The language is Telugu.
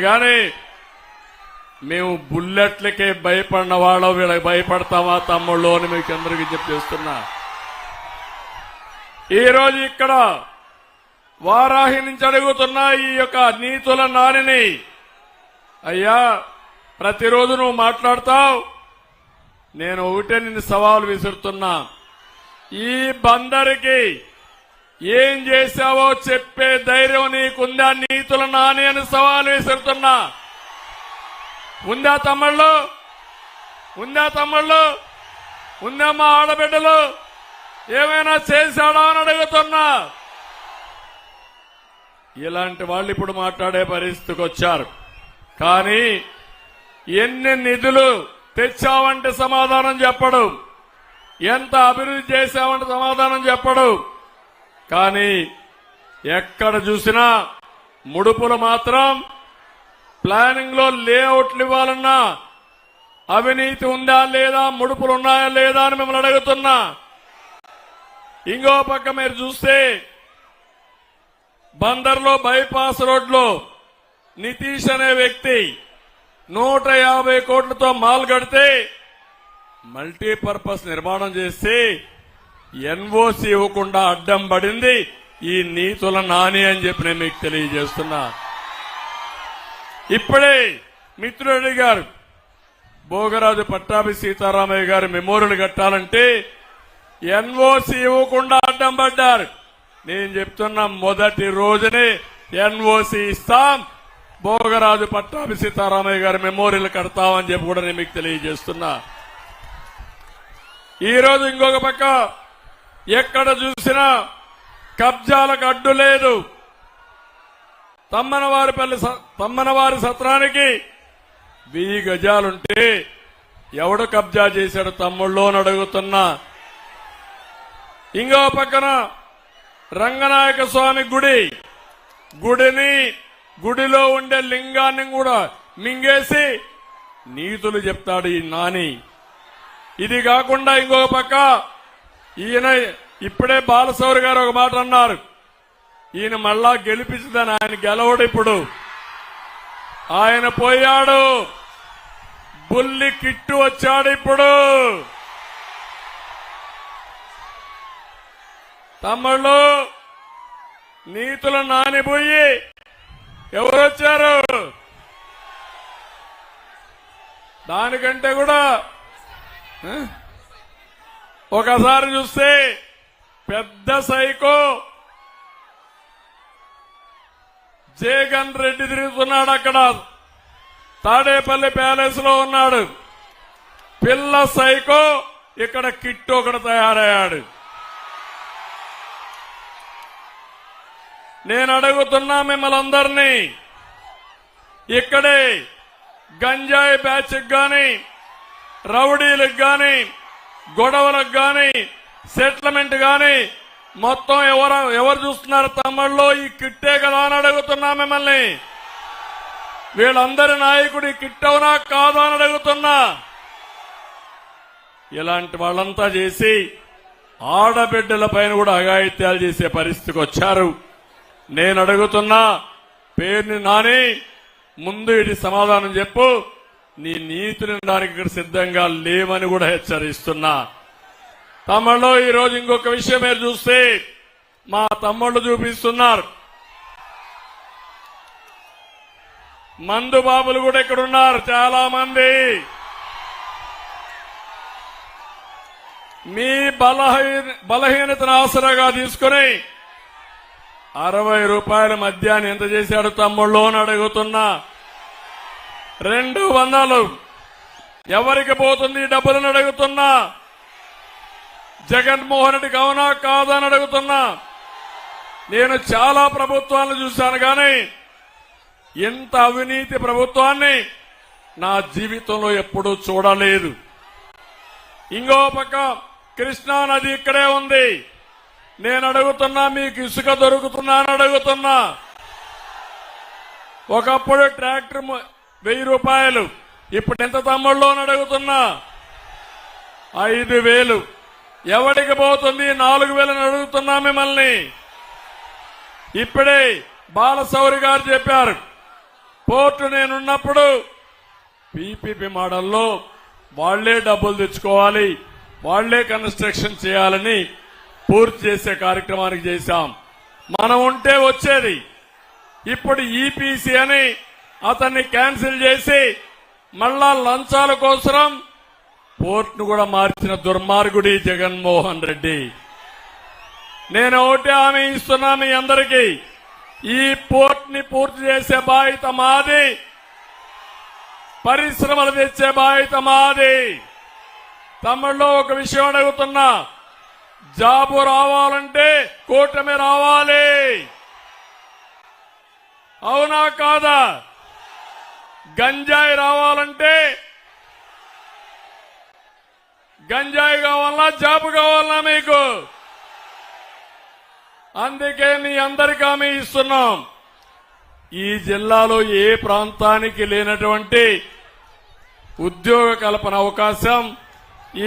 కానీ మేము బుల్లెట్లకే భయపడిన వాళ్ళం వీళ్ళకి భయపడతామా తమ్ముళ్ళు అని మీకు అందరికీ చెప్పేస్తున్నా ఈ రోజు ఇక్కడ వారాహి నుంచి అడుగుతున్న ఈ యొక్క నీతుల నానిని అయ్యా ప్రతిరోజు నువ్వు మాట్లాడతావు నేను ఒకటే నిన్ను సవాలు విసురుతున్నా. ఈ బందరికి ఏం చేశావో చెప్పే ధైర్యం నీకుందా? నీతుల నాని అని సవాలు విసురుతున్నా. ఉందా తమ్ముళ్ళు? ఉందా తమ్ముళ్ళు? ఉందా మా ఆడబిడ్డలు? ఏమైనా చేశాడా అని అడుగుతున్నా. ఇలాంటి వాళ్ళు ఇప్పుడు మాట్లాడే పరిస్థితికి వచ్చారు. కానీ ఎన్ని నిధులు తెచ్చావంటే సమాధానం చెప్పడు. ఎంత అభివృద్ధి చేశావంటే సమాధానం చెప్పడు. కానీ ఎక్కడ చూసినా ముడుపులు మాత్రం ప్లానింగ్లో లేఅవుట్లు ఇవ్వాలన్నా అవినీతి ఉందా లేదా ముడుపులు ఉన్నాయా లేదా అని మిమ్మల్ని అడుగుతున్నా. ఇంకో పక్క మీరు చూస్తే బందర్లో బైపాస్ రోడ్లో నితీష్ అనే వ్యక్తి నూట యాభై కోట్లతో మాల్ కడితే మల్టీపర్పస్ నిర్మాణం చేసి ఎన్ఓసి ఇవ్వకుండా అడ్డం పడింది ఈ నీతుల నాని అని చెప్పి నేను మీకు తెలియజేస్తున్నా. ఇప్పుడే మిత్రుడి గారు భోగరాజు పట్టాభి సీతారామయ్య గారు మెమోరియల్ కట్టాలంటే ఎన్ఓసి ఇవ్వకుండా అడ్డం పడ్డారు. నేను చెప్తున్న మొదటి రోజునే ఎన్ఓసి ఇస్తాం భోగరాజు పట్టాభి సీతారామయ్య గారి మెమోరియల్ కడతామని చెప్పి కూడా నేను మీకు తెలియజేస్తున్నా. ఈ రోజు ఇంకొక పక్క ఎక్కడ చూసినా కబ్జాలకు అడ్డు లేదు. తమ్మనవారిపల్లి స- తమ్మనవారి సత్రానికి వెయ్యి గజాలుంటే ఎవడు కబ్జా చేశాడు తమ్ముళ్ళు అని అడుగుతున్నా. ఇంకో పక్కన రంగనాయక స్వామి గుడి. గుడిని గుడిలో ఉండే లింగాన్ని కూడా మింగేసి నీతులు చెప్తాడు ఈ నాని. ఇది కాకుండా ఇంకో పక్క ఈయన ఇప్పుడే బాలసౌరి గారు ఒక మాట అన్నారు. ఈయన మళ్ళా గెలిపించదని ఆయన గెలవడు ఇప్పుడు. ఆయన పోయాడు. బుల్లి కిట్టు వచ్చాడు ఇప్పుడు. తమ్ముళ్ళు నీతులు నానిపోయి ఎవరొచ్చారు? దానికంటే కూడా ఒకసారి చూస్తే పెద్ద సైకో. జగన్ రెడ్డి తిరుగుతున్నాడు అక్కడ. తాడేపల్లి ప్యాలెస్లో ఉన్నాడు. పిల్ల సైకో ఇక్కడ కిట్టు ఒకడు తయారయ్యాడు. నేను అడుగుతున్నా మిమ్మల్ని అందరినీ ఇక్కడే గంజాయి బ్యాచ్కి కానీ రౌడీలకు కానీ గొడవలకు కానీ సెటిల్మెంట్ కానీ మొత్తం ఎవరు ఎవరు చూస్తున్నారు తమ్ముళ్ళు? ఈ కిట్టే కదా అని అడుగుతున్నా మిమ్మల్ని. వీళ్ళందరి నాయకుడు ఈ కాదా అని అడుగుతున్నా. ఇలాంటి వాళ్ళంతా చేసి ఆడబిడ్డల పైన కూడా అఘాయిత్యాలు చేసే పరిస్థితికి వచ్చారు. నేను అడుగుతున్నా పేరుని నాని ముందు ఇది సమాధానం చెప్పు. నీ నీతిని దానికి ఇక్కడ సిద్ధంగా లేవని కూడా హెచ్చరిస్తున్నా. తమ్ముళ్ళు ఈరోజు ఇంకొక విషయం మీరు చూస్తే మా తమ్ముళ్ళు చూపిస్తున్నారు. మందు బాబులు కూడా ఇక్కడ ఉన్నారు చాలా మంది మీ బలహీన బలహీనతను ఆసరాగా తీసుకుని అరవై రూపాయల మద్యాన్ని ఎంత చేశాడు తమ్ముళ్ళు అని అడుగుతున్నా. రెండు వందలు. ఎవరికి పోతుంది డబ్బులను అడుగుతున్నా? జగన్మోహన్ రెడ్డికి అవునా కాదా అని అడుగుతున్నా. నేను చాలా ప్రభుత్వాలను చూశాను కానీ ఇంత అవినీతి ప్రభుత్వాన్ని నా జీవితంలో ఎప్పుడూ చూడలేదు. ఇంకో పక్క కృష్ణా నది ఇక్కడే ఉంది. నేను అడుగుతున్నా మీకు ఇసుక దొరుకుతున్నా అని అడుగుతున్నా. ఒకప్పుడు ట్రాక్టర్ వెయ్యి రూపాయలు. ఇప్పుడు ఎంత తమ్ముళ్ళు అని అడుగుతున్నా? ఐదు వేలు. ఎవడికి పోతుంది? నాలుగు వేలని అడుగుతున్నా మిమ్మల్ని. ఇప్పుడే బాలసౌరి గారు చెప్పారు. పోర్టు నేనున్నప్పుడు పీపీపీ మోడల్లో వాళ్ళే డబ్బులు తెచ్చుకోవాలి వాళ్ళే కన్స్ట్రక్షన్ చేయాలని పూర్తి చేసే కార్యక్రమానికి చేశాం. మనం ఉంటే వచ్చేది. ఇప్పుడు ఈపీసీ అని అతన్ని క్యాన్సిల్ చేసి మళ్ళా లంచాల కోసం పోర్టును కూడా మార్చిన దుర్మార్గుడి జగన్మోహన్ రెడ్డి. నేను ఒకటి హామీ ఇస్తున్నా మీ అందరికీ. ఈ పోర్ట్ని పూర్తి చేసే బాధ్యత మాది. పరిశ్రమలు తెచ్చే బాధ్యత మాది. తమిళలో ఒక విషయం అడుగుతున్నా. జాబు రావాలంటే కూటమి రావాలి. అవునా కాదా? గంజాయి రావాలంటే గంజాయి కావాలన్నా జాబు కావాలన్నా మీకు. అందుకే మీ అందరికీ హామీ ఇస్తున్నాం. ఈ జిల్లాలో ఏ ప్రాంతానికి లేనటువంటి ఉద్యోగ కల్పన అవకాశం